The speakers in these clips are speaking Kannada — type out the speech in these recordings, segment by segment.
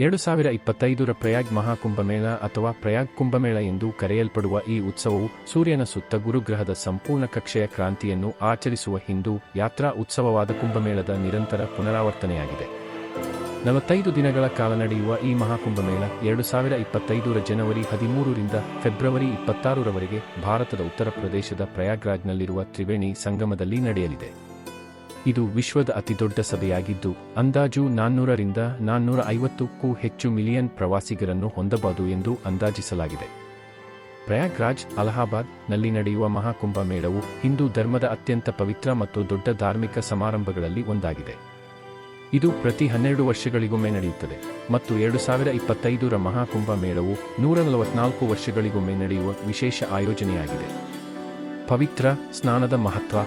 ಎರಡು ಸಾವಿರ ಇಪ್ಪತ್ತೈದರ ಪ್ರಯಾಗ್ ಮಹಾಕುಂಭಮೇಳ ಅಥವಾ ಪ್ರಯಾಗ್ ಕುಂಭಮೇಳ ಎಂದು ಕರೆಯಲ್ಪಡುವ ಈ ಉತ್ಸವವು ಸೂರ್ಯನ ಸುತ್ತ ಗುರುಗ್ರಹದ ಸಂಪೂರ್ಣ ಕಕ್ಷೆಯ ಕ್ರಾಂತಿಯನ್ನು ಆಚರಿಸುವ ಹಿಂದೂ ಯಾತ್ರಾ ಉತ್ಸವವಾದ ಕುಂಭಮೇಳದ ನಿರಂತರ ಪುನರಾವರ್ತನೆಯಾಗಿದೆ. ನಲವತ್ತೈದು ದಿನಗಳ ಕಾಲ ನಡೆಯುವ ಈ ಮಹಾಕುಂಭಮೇಳ ಎರಡು ಸಾವಿರ ಇಪ್ಪತ್ತೈದರ ಜನವರಿ ಹದಿಮೂರರಿಂದ ಫೆಬ್ರವರಿ ಇಪ್ಪತ್ತಾರರವರೆಗೆ ಭಾರತದ ಉತ್ತರ ಪ್ರದೇಶದ ಪ್ರಯಾಗ್ರಾಜ್ನಲ್ಲಿರುವ ತ್ರಿವೇಣಿ ಸಂಗಮದಲ್ಲಿ ನಡೆಯಲಿದೆ. ಇದು ವಿಶ್ವದ ಅತಿದೊಡ್ಡ ಸಭೆಯಾಗಿದ್ದು, ಅಂದಾಜು ನಾನ್ನೂರರಿಂದ ನಾನ್ನೂರ ಐವತ್ತಕ್ಕೂ ಹೆಚ್ಚು ಮಿಲಿಯನ್ ಪ್ರವಾಸಿಗರನ್ನು ಹೊಂದಬಹುದು ಎಂದು ಅಂದಾಜಿಸಲಾಗಿದೆ. ಪ್ರಯಾಗ್ರಾಜ್, ಅಲಹಾಬಾದ್ನಲ್ಲಿ ನಡೆಯುವ ಮಹಾಕುಂಭ ಮೇಳವು ಹಿಂದೂ ಧರ್ಮದ ಅತ್ಯಂತ ಪವಿತ್ರ ಮತ್ತು ದೊಡ್ಡ ಧಾರ್ಮಿಕ ಸಮಾರಂಭಗಳಲ್ಲಿ ಒಂದಾಗಿದೆ. ಇದು ಪ್ರತಿ ಹನ್ನೆರಡು ವರ್ಷಗಳಿಗೊಮ್ಮೆ ನಡೆಯುತ್ತದೆ ಮತ್ತು ಎರಡು ಸಾವಿರ ಇಪ್ಪತ್ತೈದರ ಮಹಾಕುಂಭ ಮೇಳವು ನೂರ ನಲವತ್ನಾಲ್ಕು ವರ್ಷಗಳಿಗೊಮ್ಮೆ ನಡೆಯುವ ವಿಶೇಷ ಆಯೋಜನೆಯಾಗಿದೆ. ಪವಿತ್ರ, ಸ್ನಾನದ ಮಹತ್ವ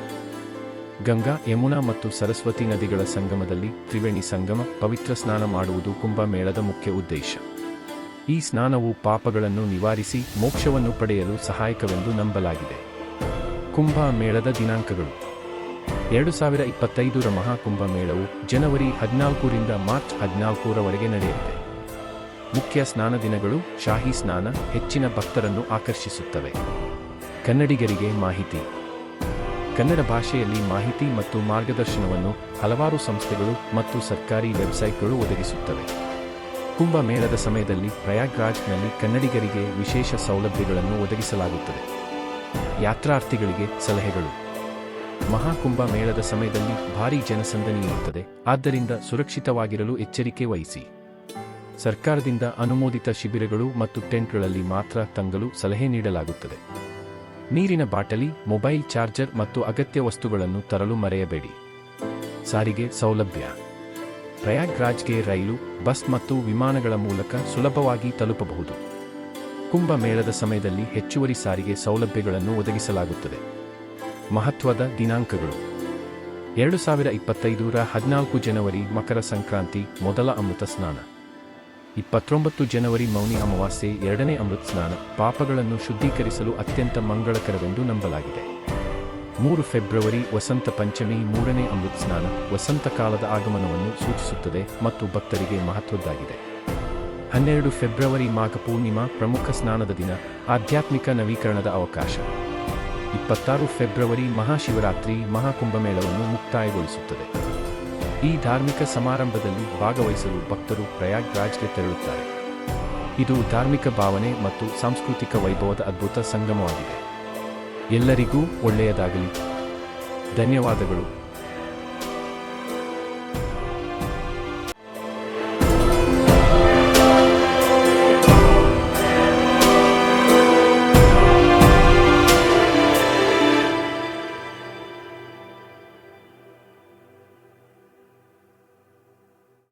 ಗಂಗಾ, ಯಮುನಾ ಮತ್ತು ಸರಸ್ವತಿ ನದಿಗಳ ಸಂಗಮದಲ್ಲಿ ತ್ರಿವೇಣಿ ಸಂಗಮ, ಪವಿತ್ರ ಸ್ನಾನ ಮಾಡುವುದು ಕುಂಭಮೇಳದ ಮುಖ್ಯ ಉದ್ದೇಶ. ಈ ಸ್ನಾನವು ಪಾಪಗಳನ್ನು ನಿವಾರಿಸಿ ಮೋಕ್ಷವನ್ನು ಪಡೆಯಲು ಸಹಾಯಕವೆಂದು ನಂಬಲಾಗಿದೆ. ಕುಂಭ ಮೇಳದ ದಿನಾಂಕಗಳು. ಎರಡು ಸಾವಿರ ಇಪ್ಪತ್ತೈದರ ಮಹಾಕುಂಭ ಮೇಳವು ಜನವರಿ ಹದಿನಾಲ್ಕರಿಂದ ಮಾರ್ಚ್ ಹದಿನಾಲ್ಕರವರೆಗೆ ನಡೆಯಲಿದೆ. ಮುಖ್ಯ ಸ್ನಾನ ದಿನಗಳು ಶಾಹಿ ಸ್ನಾನ, ಹೆಚ್ಚಿನ ಭಕ್ತರನ್ನು ಆಕರ್ಷಿಸುತ್ತವೆ. ಕನ್ನಡಿಗರಿಗೆ ಮಾಹಿತಿ. ಕನ್ನಡ ಭಾಷೆಯಲ್ಲಿ ಮಾಹಿತಿ ಮತ್ತು ಮಾರ್ಗದರ್ಶನವನ್ನು ಹಲವಾರು ಸಂಸ್ಥೆಗಳು ಮತ್ತು ಸರ್ಕಾರಿ ವೆಬ್ಸೈಟ್ಗಳು ಒದಗಿಸುತ್ತವೆ. ಕುಂಭಮೇಳದ ಸಮಯದಲ್ಲಿ ಪ್ರಯಾಗ್ರಾಜ್ನಲ್ಲಿ ಕನ್ನಡಿಗರಿಗೆ ವಿಶೇಷ ಸೌಲಭ್ಯಗಳನ್ನು ಒದಗಿಸಲಾಗುತ್ತದೆ. ಯಾತ್ರಾರ್ಥಿಗಳಿಗೆ ಸಲಹೆಗಳು. ಮಹಾಕುಂಭ ಮೇಳದ ಸಮಯದಲ್ಲಿ ಭಾರಿ ಜನಸಂದಣಿ ಇರುತ್ತದೆ, ಆದ್ದರಿಂದ ಸುರಕ್ಷಿತವಾಗಿರಲು ಎಚ್ಚರಿಕೆ ವಹಿಸಿ. ಸರ್ಕಾರದಿಂದ ಅನುಮೋದಿತ ಶಿಬಿರಗಳು ಮತ್ತು ಟೆಂಟ್ಗಳಲ್ಲಿ ಮಾತ್ರ ತಂಗಲು ಸಲಹೆ ನೀಡಲಾಗುತ್ತದೆ. ನೀರಿನ ಬಾಟಲಿ, ಮೊಬೈಲ್ ಚಾರ್ಜರ್ ಮತ್ತು ಅಗತ್ಯ ವಸ್ತುಗಳನ್ನು ತರಲು ಮರೆಯಬೇಡಿ. ಸಾರಿಗೆ ಸೌಲಭ್ಯ. ಪ್ರಯಾಗ್ರಾಜ್ಗೆ ರೈಲು, ಬಸ್ ಮತ್ತು ವಿಮಾನಗಳ ಮೂಲಕ ಸುಲಭವಾಗಿ ತಲುಪಬಹುದು. ಕುಂಭಮೇಳದ ಸಮಯದಲ್ಲಿ ಹೆಚ್ಚುವರಿ ಸಾರಿಗೆ ಸೌಲಭ್ಯಗಳನ್ನು ಒದಗಿಸಲಾಗುತ್ತದೆ. ಮಹತ್ವದ ದಿನಾಂಕಗಳು. ಎರಡು ಸಾವಿರ ಇಪ್ಪತ್ತೈದರ ಹದಿನಾಲ್ಕು ಜನವರಿ ಮಕರ ಸಂಕ್ರಾಂತಿ ಮೊದಲ ಅಮೃತ ಸ್ನಾನ. ಇಪ್ಪತ್ತೊಂಬತ್ತು ಜನವರಿ ಮೌನಿ ಅಮಾವಾಸ್ಯೆ ಎರಡನೇ ಅಮೃತ ಸ್ನಾನ. ಪಾಪಗಳನ್ನು ಶುದ್ಧೀಕರಿಸಲು ಅತ್ಯಂತ ಮಂಗಳಕರವೆಂದು ನಂಬಲಾಗಿದೆ. ಮೂರು ಫೆಬ್ರವರಿ, ವಸಂತ ಪಂಚಮಿ ಮೂರನೇ ಅಮೃತ ಸ್ನಾನ. ವಸಂತ ಕಾಲದ ಆಗಮನವನ್ನು ಸೂಚಿಸುತ್ತದೆ ಮತ್ತು ಭಕ್ತರಿಗೆ ಮಹತ್ವದ್ದಾಗಿದೆ. ಹನ್ನೆರಡು ಫೆಬ್ರವರಿ ಮಾಘ ಪೂರ್ಣಿಮಾ ಪ್ರಮುಖ ಸ್ನಾನದ ದಿನ, ಆಧ್ಯಾತ್ಮಿಕ ನವೀಕರಣದ ಅವಕಾಶ. ಇಪ್ಪತ್ತಾರು ಫೆಬ್ರವರಿ ಮಹಾಶಿವರಾತ್ರಿ ಮಹಾಕುಂಭಮೇಳವನ್ನು ಮುಕ್ತಾಯಗೊಳಿಸುತ್ತದೆ. ಈ ಧಾರ್ಮಿಕ ಸಮಾರಂಭದಲ್ಲಿ ಭಾಗವಹಿಸಲು ಭಕ್ತರು ಪ್ರಯಾಗ್ರಾಜ್ಗೆ ತೆರಳುತ್ತಾರೆ. ಇದು ಧಾರ್ಮಿಕ ಭಾವನೆ ಮತ್ತು ಸಾಂಸ್ಕೃತಿಕ ವೈಭವದ ಅದ್ಭುತ ಸಂಗಮವಾಗಿದೆ. ಎಲ್ಲರಿಗೂ ಒಳ್ಳೆಯದಾಗಲಿ. ಧನ್ಯವಾದಗಳು.